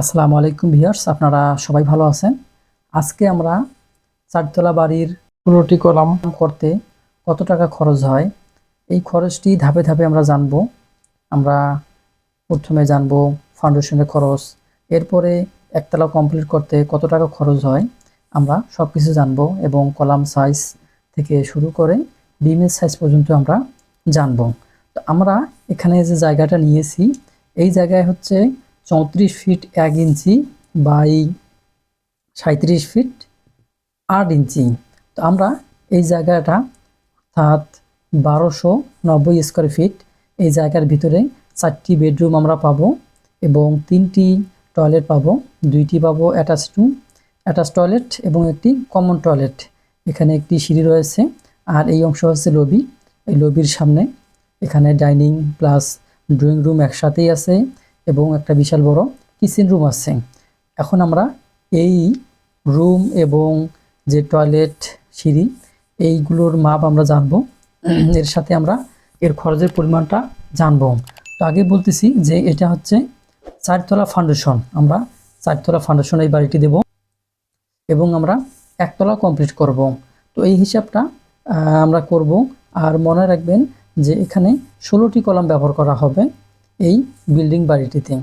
আসসালামু আলাইকুম ভিউয়ার্স, আপনারা সবাই ভালো আছেন? আজকে আমরা চারতলা বাড়ির পুরোটি কলাম করতে কত টাকা খরচ হয়? এই খরচটি ধাপে ধাপে আমরা জানব। আমরা প্রথমে জানব ফাউন্ডেশনের খরচ, এরপরে একতলা কমপ্লিট করতে কত টাকা খরচ হয়, আমরা সব কিছু জানব এবং কলাম সাইজ থেকে শুরু করে বিমের সাইজ পর্যন্ত আমরা জানব। তো আমরা এখানে যে জায়গাটা নিয়েছি, এই জায়গায় হচ্ছে চৌত্রিশ ফিট এক ইঞ্চি বাই সাঁত্রিশ ফিট আট ইঞ্চি। তো আমরা এই জায়গাটা অর্থাৎ বারোশো নব্বই স্কোয়ার ফিট এই জায়গার ভিতরে চারটি বেডরুম আমরা পাবো এবং তিনটি টয়লেট পাবো, দুইটি পাবো অ্যাটাচ রুম অ্যাটাচ টয়লেট এবং একটি কমন টয়লেট। এখানে একটি সিঁড়ি রয়েছে আর এই অংশ হচ্ছে লবি। এই লবির সামনে এখানে ডাইনিং প্লাস ড্রয়িং রুম একসাথেই আছে। এবং একটা বিশাল বড় কিচেন রুম আছে। এখন আমরা এই রুম এবং যে টয়লেট সিঁড়ি, এইগুলোর মাপ আমরা জানব। এর সাথে আমরা এর খরচের পরিমাণটা জানব। তো আগে বলতেছি যে এটা হচ্ছে চারতলা ফাউন্ডেশন। আমরা চারতলা ফাউন্ডেশন এই বাড়িটি দেব এবং আমরা একতলা কমপ্লিট করব। তো এই হিসাবটা আমরা করব। আর মনে রাখবেন যে এখানে ষোলোটি কলাম ব্যবহার করা হবে। এই বিল্ডিং বাড়িটিতে।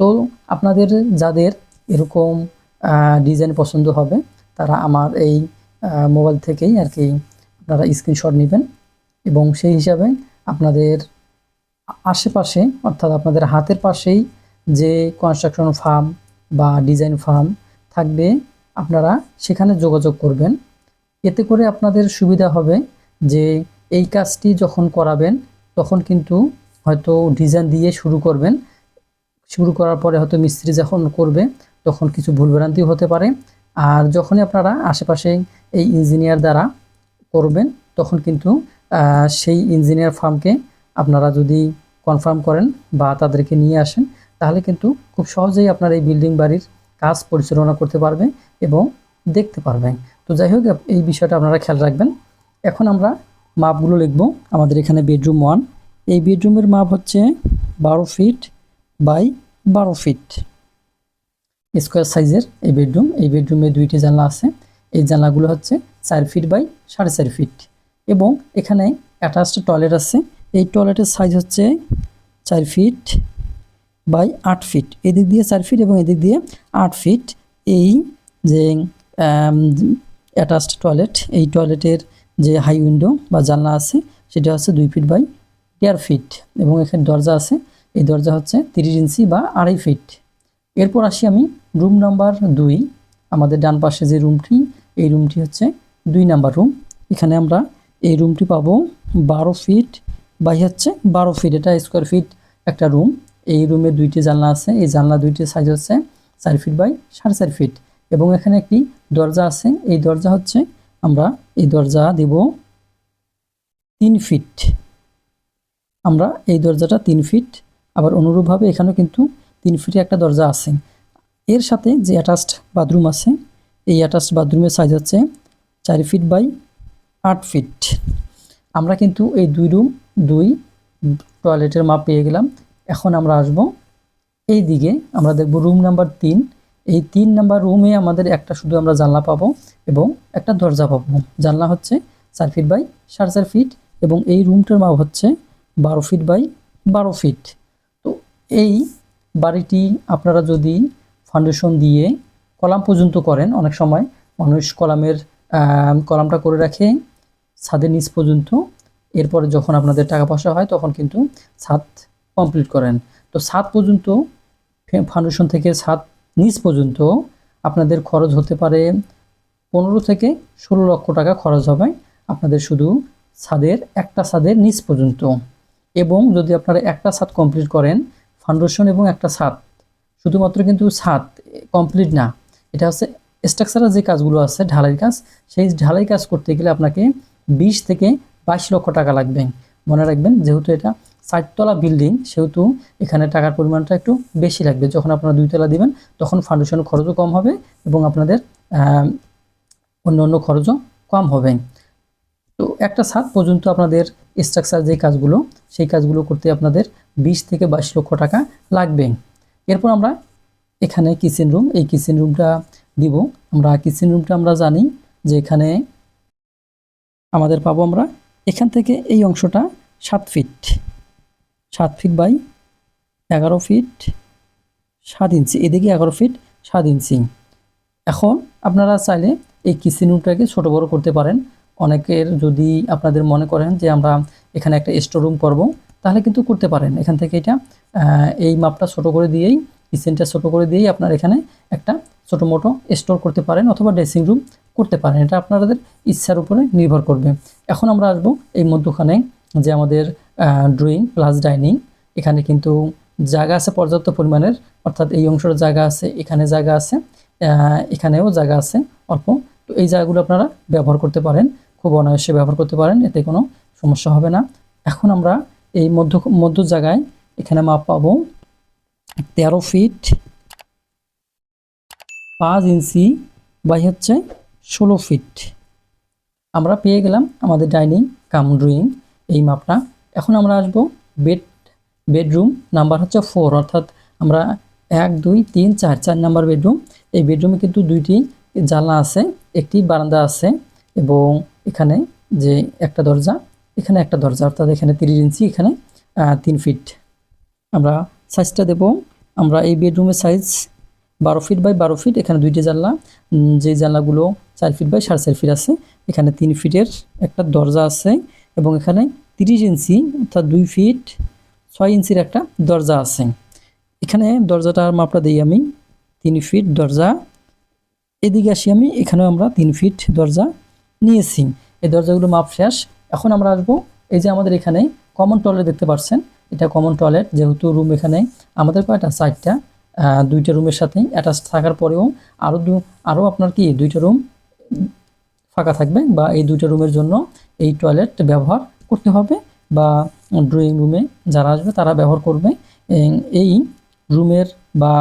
তো আপনাদের যাদের এরকম ডিজাইন পছন্দ হবে, তারা আমার এই মোবাইল থেকেই আর কি আপনারা স্ক্রিনশট নেবেন এবং সেই হিসাবে আপনাদের আশেপাশে, অর্থাৎ আপনাদের হাতের পাশেই যে কনস্ট্রাকশন ফার্ম বা ডিজাইন ফার্ম থাকবে, আপনারা সেখানে যোগাযোগ করবেন। এতে করে আপনাদের সুবিধা হবে যে এই কাজটি যখন করাবেন, তখন কিন্তু হয়তো ডিজাইন দিয়ে শুরু করবেন। শুরু করার পরে হয়তো মিস্ত্রি যখন করবে, তখন কিছু ভুলভ্রান্তি হতে পারে। আর যখনই আপনারা আশেপাশে এই ইঞ্জিনিয়ার দ্বারা করবেন, তখন কিন্তু সেই ইঞ্জিনিয়ার ফার্মকে আপনারা যদি কনফার্ম করেন বা তাদেরকে নিয়ে আসেন, তাহলে কিন্তু খুব সহজেই আপনার এই বিল্ডিং বাড়ির কাজ পরিচালনা করতে পারবে এবং দেখতে পারবেন তো যাই হোক, এই বিষয়টা আপনারা খেয়াল রাখবেন। এখন আমরা মাপগুলো লিখব। আমাদের এখানে বেডরুম ওয়ান এই বেডরুমের মাপ হচ্ছে বারো ফিট বাই বারো ফিট। স্কোয়ার সাইজের এই বেডরুম, এই বেডরুমে দুইটি জানলা আছে। এই জানলাগুলো হচ্ছে চার ফিট বাই সাড়ে চার ফিট। এবং এখানে অ্যাটাচড টয়লেট আছে। এই টয়লেটের সাইজ হচ্ছে চার ফিট বাই আট ফিট। এদিক দিয়ে চার ফিট এবং এদিক দিয়ে আট ফিট। এই যে অ্যাটাচড টয়লেট, এই টয়লেটের যে হাই উইন্ডো বা জানলা আছে, সেটা হচ্ছে দুই ফিট বাই দেড় ফিট এবং এখানে দরজা আছে। এই দরজা হচ্ছে তিরিশ ইঞ্চি বা আড়াই ফিট এরপর আসি আমি রুম নাম্বার দুই। আমাদের ডান পাশে যে রুমটি এই রুমটি হচ্ছে দুই নাম্বার রুম এখানে আমরা এই রুমটি পাবো বারো ফিট বাই হচ্ছে বারো ফিট এটা স্কোয়ার ফিট একটা রুম এই রুমে দুইটি জানলা আছে। এই জানলা দুইটি সাইজ হচ্ছে চার ফিট বাই সাড়ে চার ফিট এবং এখানে একটি দরজা আছে। এই দরজা হচ্ছে আমরা, এই দরজা দেব তিন ফিট আমরা এই দরজাটা তিন ফিট, আবার অনুরূপভাবে এখানেও কিন্তু তিন ফিটে একটা দরজা আছে। এর সাথে যে অ্যাটাচড বাথরুম আছে, এই অ্যাটাচড বাথরুমের সাইজ হচ্ছে চার ফিট বাই আট ফিট। আমরা কিন্তু এই দুই রুম দুই টয়লেটের মাপ পেয়ে গেলাম। এখন আমরা আসব এই দিকে, আমরা দেখব রুম নাম্বার তিন। এই তিন নাম্বার রুমে আমাদের একটা শুধু আমরা জানলা পাবো এবং একটা দরজা পাবো। জানলা হচ্ছে চার ফিট বাই সাড়ে চার ফিট এবং এই রুমটার মাপ হচ্ছে বারো ফিট বাই বারো ফিট তো এই বাড়িটি আপনারা যদি ফাউন্ডেশন দিয়ে কলাম পর্যন্ত করেন, অনেক সময় মানুষ কলামের কলামটা করে রাখে ছাদের নিচ পর্যন্ত। এরপরে যখন আপনাদের টাকা পয়সা হয়, তখন কিন্তু ছাদ কমপ্লিট করেন। তো ছাদ পর্যন্ত ফাউন্ডেশন থেকে ছাদ নিচ পর্যন্ত আপনাদের খরচ হতে পারে পনেরো থেকে ষোলো লক্ষ টাকা খরচ হবে। আপনাদের শুধু ছাদের, একটা ছাদের নিচ পর্যন্ত। এবং যদি আপনারা একটা ছাদ কমপ্লিট করেন ফাউন্ডেশন এবং একটা ছাদ শুধুমাত্র কিন্তু ছাদ কমপ্লিট না, এটা হচ্ছে স্ট্রাকচারাল যে কাজগুলো আছে ঢালাই কাজ, সেই ঢালাই কাজ করতে গেলে আপনাকে বিশ থেকে বাইশ লক্ষ টাকা লাগবে। মনে রাখবেন, যেহেতু এটা চারতলা বিল্ডিং সেহেতু এখানে টাকার পরিমাণটা একটু বেশি লাগবে। যখন আপনারা দুইতলা দিবেন, তখন ফাউন্ডেশনের খরচও কম হবে এবং আপনাদের অন্য অন্য খরচও কম হবে। তো একটা ছাদ পর্যন্ত আপনাদের স্ট্রাকচার যে কাজগুলো, সেই কাজগুলো করতে আপনাদের বিশ থেকে বাইশ লক্ষ টাকা লাগবে। এরপর আমরা এখানে কিচেন রুম এই কিচেন রুমটা দিব। আমরা কিচেন রুমটা আমরা জানি যে এখানে আমাদের পাবো আমরা এখান থেকে এই অংশটা সাত ফিট সাত ফিট বাই এগারো ফিট সাত ইঞ্চি। এদিকে এগারো ফিট সাত ইঞ্চি। এখন আপনারা চাইলে এই কিচেন রুমটাকে ছোটো বড় করতে পারেন। অনেকের যদি আপনাদের মনে করেন যে আমরা এখানে একটা স্টোর রুম করব, তাহলে কিন্তু করতে পারেন। এখান থেকে এটা এই মাপটা ছোট করে দিয়েই কিচেনটা ছোট করে দিয়েই আপনার এখানে একটা ছোটো মোটো স্টোর করতে পারেন অথবা ড্রেসিং রুম করতে পারেন। এটা আপনাদের ইচ্ছার উপরে নির্ভর করবে। এখন আমরা আসব এই মধ্যখানে যে আমাদের ড্রয়িং প্লাস ডাইনিং এখানে কিন্তু জায়গা আছে পর্যাপ্ত পরিমাণের, অর্থাৎ এই অংশের জায়গা আছে, এখানে জায়গা আছে এখানেও জায়গা আছে অল্প তো এই জায়গাগুলো আপনারা ব্যবহার করতে পারেন। খুব অনায়াসে ব্যবহার করতে পারেন, এতে কোনো সমস্যা হবে না। এখন আমরা এই মধ্য মধ্য জায়গায় এখানে মাপ পাবো তেরো ফিট পাঁচ ইঞ্চি বাই হচ্ছে ষোলো ফিট। আমরা পেয়ে গেলাম আমাদের ডাইনিং, কাম ড্রয়িং, এই মাপটা। এখন আমরা আসব বেড, বেডরুম নাম্বার হচ্ছে ফোর। অর্থাৎ আমরা এক, দুই, তিন, চার চার নাম্বার বেডরুম। এই বেডরুমে কিন্তু দুইটি জানলা আছে, একটি বারান্দা আছে এবং এখানে যে একটা দরজা, এখানে একটা দরজা, অর্থাৎ এখানে তিরিশ ইঞ্চি, এখানে তিন ফিট আমরা সাইজটা দেব। আমরা এই বেডরুমের সাইজ বারো ফিট বাই বারো ফিট এখানে দুইটি জানলা। যে জানলাগুলো চার ফিট বাই সাড়ে চার ফিট আছে, এখানে তিন ফিটের একটা দরজা আছে এবং এখানে তিরিশ ইঞ্চি, অর্থাৎ দুই ফিট ছয় ইঞ্চির একটা দরজা আছে। এখানে দরজাটার মাপটা দিই আমি। তিন ফিট দরজা এদিকে আসি আমি, এখানেও আমরা তিন ফিট দরজা নিয়েছি। এই দরজাগুলো মাপ শেষ। এখন আমরা আসব এই যে আমাদের এখানে কমন টয়লেট দেখতে পাচ্ছেন এটা কমন টয়লেট যেহেতু রুম এখানে আমাদের কয়টা? চারটা। দুইটা রুমের সাথে অ্যাটাচ থাকার পরেও আরও দু আরও আপনার কি দুইটা রুম ফাঁকা থাকবে বা এই দুইটা রুমের জন্য এই টয়লেট ব্যবহার করতে হবে বা ড্রয়িং রুমে যারা আসবে তারা ব্যবহার করবে। এই রুমের বা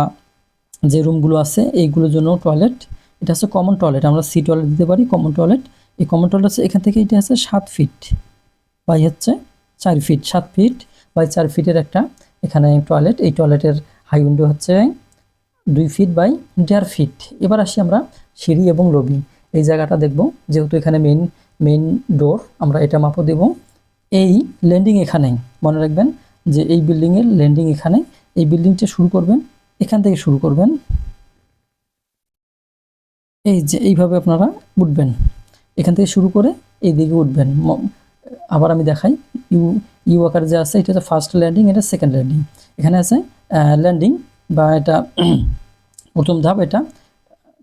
যে রুমগুলো আছে, এইগুলোর জন্য টয়লেট এটা হচ্ছে কমন টয়লেট আমরা সি টয়লেট দিতে পারি কমন টয়লেট এই কমন টয়লেট হচ্ছে এখান থেকে এটা আছে সাত ফিট বাই হচ্ছে চার ফিট সাত ফিট বাই চার ফিটের একটা এখানে টয়লেট এই টয়লেটের হাই উইন্ডো হচ্ছে দুই ফিট বাই দেড় ফিট এবার আসি আমরা সিঁড়ি এবং লবি। এই জায়গাটা দেখব, যেহেতু এখানে মেন মেন ডোর আমরা এটা মাপও দেব। এই ল্যান্ডিং এখানে, মনে রাখবেন যে এই বিল্ডিংয়ের ল্যান্ডিং এখানে। এই বিল্ডিংটা শুরু করবেন, এখান থেকে শুরু করবেন। এই যে এইভাবে আপনারা উঠবেন। এখান থেকে শুরু করে এই দিকে উঠবেন আবার আমি দেখাই। ইউ ইউ আকার যে আছে, এটা হচ্ছে ফার্স্ট ল্যান্ডিং এটা সেকেন্ড ল্যান্ডিং এখানে আছে ল্যান্ডিং বা এটা প্রথম ধাপ, এটা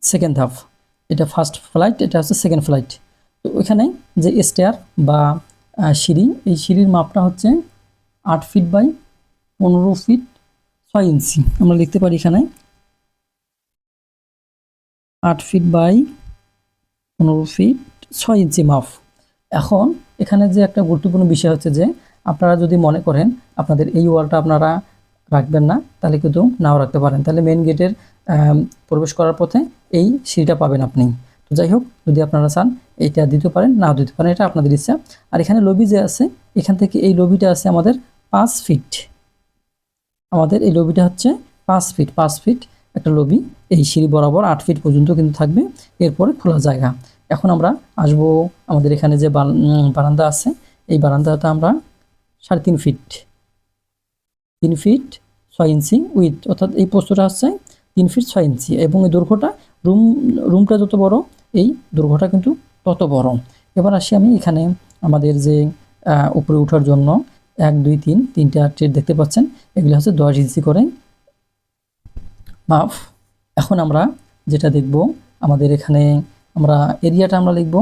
সেকেন্ড ধাপ। এটা ফার্স্ট ফ্লাইট এটা হচ্ছে সেকেন্ড ফ্লাইট তো ওইখানে যে স্টেয়ার বা সিঁড়ি, এই সিঁড়ির মাপটা হচ্ছে আট ফিট বাই পনেরো ফিট ছয় ইঞ্চি আমরা লিখতে পারি এখানে আট ফিট বাই পনেরো ফিট ছয় ইঞ্চি মাপ। এখন এখানে যে একটা গুরুত্বপূর্ণ বিষয় হচ্ছে যে, আপনারা যদি মনে করেন আপনাদের এই ওয়ালটা আপনারা রাখবেন না, তাহলে কিন্তু নাও রাখতে পারেন। তাহলে মেন গেটের প্রবেশ করার পথে এই সিঁড়িটা পাবেন আপনি। তো যাই হোক, যদি আপনারা চান এইটা দিতে পারেন, নাও দিতে পারেন, এটা আপনাদের ইচ্ছা। আর এখানে লবি যে আছে, এখান থেকে এই লবিটা আছে আমাদের পাঁচ ফিট আমাদের এই লবিটা হচ্ছে পাঁচ ফিট পাঁচ ফিট একটা লবি, এই সিঁড়ি বরাবর আট ফিট পর্যন্ত কিন্তু থাকবে, এরপরে খোলা জায়গা। এখন আমরা আসব আমাদের এখানে যে বারান- বারান্দা আছে, এই বারান্দাটা আমরা সাড়ে তিন ফিট তিন ফিট ছয় ইঞ্চি উইথ অর্থাৎ এই পোস্তটা হচ্ছে তিন ফিট ছয় ইঞ্চি এবং এই দৈর্ঘ্যটা রুম, রুমটা যত বড়, এই দৈর্ঘ্যটা কিন্তু তত বড়। এবার আসি আমি এখানে আমাদের যে উপরে ওঠার জন্য, এক, দুই, তিন, তিনটা ট্রেড দেখতে পাচ্ছেন, এগুলো হচ্ছে দশ ইঞ্চি করে মাপ এখন আমরা যেটা দেখব, আমাদের এখানে আমরা এরিয়াটা আমরা লিখব।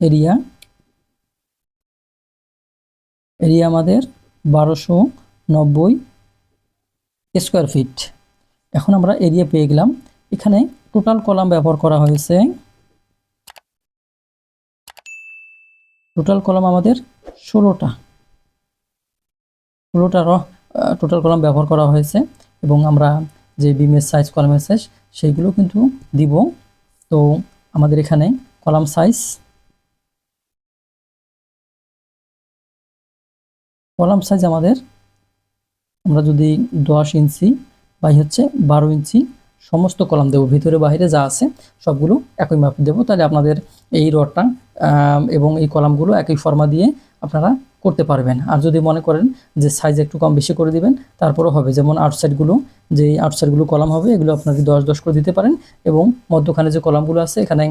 এরিয়া। এরিয়া আমাদের বারোশো নব্বই স্কোয়ার ফিট। এখন আমরা এরিয়া পেয়ে গেলাম। এখানে টোটাল কলাম ব্যবহার করা হয়েছে। টোটাল কলাম আমাদের ষোলোটা। ষোলোটা টোটাল কলাম ব্যবহার করা হয়েছে এবং আমরা যে বিমের সাইজ কলামের সাইজ সেইগুলো কিন্তু দিব। তো আমাদের এখানে কলাম সাইজ কলাম সাইজ আমাদের আমরা যদি দশ ইঞ্চি বাই হচ্ছে বারো ইঞ্চি সমস্ত কলাম দেবো। ভিতরে বাইরে যা আছে সবগুলো একই মাপে দেবো। তাহলে আপনাদের এই রডটা এবং এই কলামগুলো একই ফর্মা দিয়ে আপনারা করতে পারবেন। আর যদি মনে করেন যে সাইজ একটু কম বেশি করে দিবেন, তারপরও হবে। যেমন আউটসাইডগুলো যে আউটসাইডগুলো কলাম হবে, এগুলো আপনাকে দশ দশ করে দিতে পারেন এবং মধ্যখানে যে কলামগুলো আছে, এখানে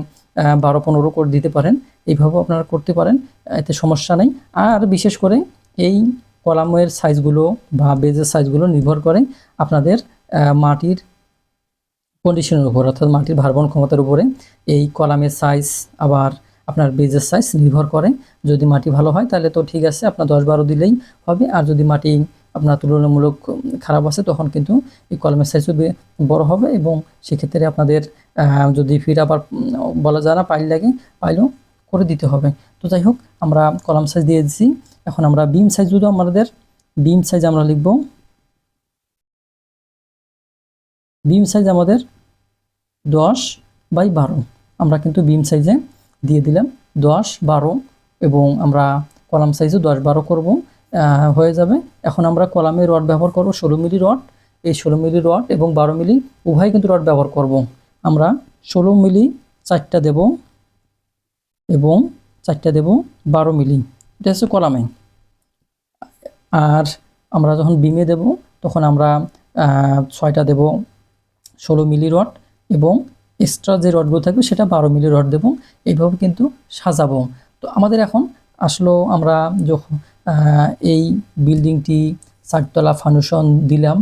বারো পনেরো করে দিতে পারেন। এইভাবেও আপনারা করতে পারেন, এতে সমস্যা নেই। আর বিশেষ করে এই কলামের সাইজগুলো বা বেজের সাইজগুলো নির্ভর করে আপনাদের মাটির কন্ডিশনের উপর, অর্থাৎ মাটির ভারবহন ক্ষমতার উপরে। এই কলামের সাইজ আবার আপনার বেজের সাইজ নির্ভর করে। যদি মাটি ভালো হয়, তাহলে তো ঠিক আছে, আপনার দশ বারো দিলেই হবে। আর যদি মাটি আপনার তুলনামূলক খারাপ আছে, তখন কিন্তু এই কলমের সাইজও বড় হবে এবং সেক্ষেত্রে আপনাদের যদি ফির আবার বলা যায় না, পাইল লাগে পাইলও করে দিতে হবে। তো যাই হোক, আমরা কলাম সাইজ দিয়ে দিচ্ছি এখন আমরা বিম সাইজ যদি আমাদের বিম সাইজ আমরা লিখব। বিম সাইজ আমাদের দশ বাই বারো। আমরা কিন্তু বিম সাইজে দিয়ে দিলাম। দশ, বারো এবং আমরা কলাম সাইজও দশ, বারো করব হয়ে যাবে। এখন আমরা কলামে রড ব্যবহার করব, ষোলো মিলি রড। এই ষোলো মিলি রড এবং বারো মিলি উভয় কিন্তু রড ব্যবহার করব। আমরা ষোলো মিলি চারটা দেব এবং চারটা দেব বারো মিলি। এটা হচ্ছে কলামে। আর আমরা যখন বিমে দেব, তখন আমরা ছয়টা দেব ষোলো মিলি রড এবং এক্সট্রা যে রডগুলো থাকবে সেটা বারো মিলি রড দেবো। এইভাবে কিন্তু সাজাবো। তো আমাদের এখন আসলো আমরা যখন এই বিল্ডিংটি চারতলা ফাউন্ডেশন দিলাম।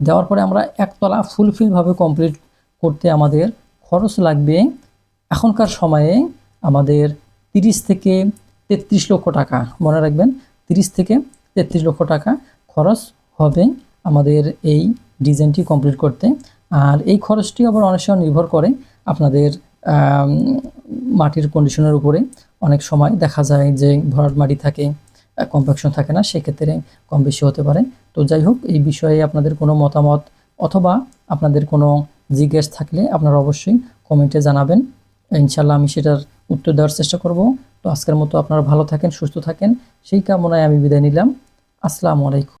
দেওয়ার পরে আমরা একতলা ফুলফিলভাবে কমপ্লিট করতে আমাদের খরচ লাগবে এখনকার সময়ে আমাদের তিরিশ থেকে তেত্রিশ লক্ষ টাকা। মনে রাখবেন, তিরিশ থেকে তেত্রিশ লক্ষ টাকা খরচ হবে আমাদের এই ডিজাইনটি কমপ্লিট করতে। আর এই খরচটি আবার অনেক সময় নির্ভর করে আপনাদের মাটির কন্ডিশনের উপরে। অনেক সময় দেখা যায় যে ভরাট মাটি থাকে কম্পাকশন থাকে না, সেক্ষেত্রে কম বেশি হতে পারে। তো যাই হোক, এই বিষয়ে আপনাদের কোনো মতামত অথবা আপনাদের কোনো জিজ্ঞেস থাকলে আপনারা অবশ্যই কমেন্টে জানাবেন। ইনশাল্লাহ আমি সেটার উত্তর দেওয়ার চেষ্টা করব। তো আজকের মতো আপনারা ভালো থাকেন, সুস্থ থাকেন। সেই কামনায় আমি বিদায় নিলাম। আসসালামু আলাইকুম।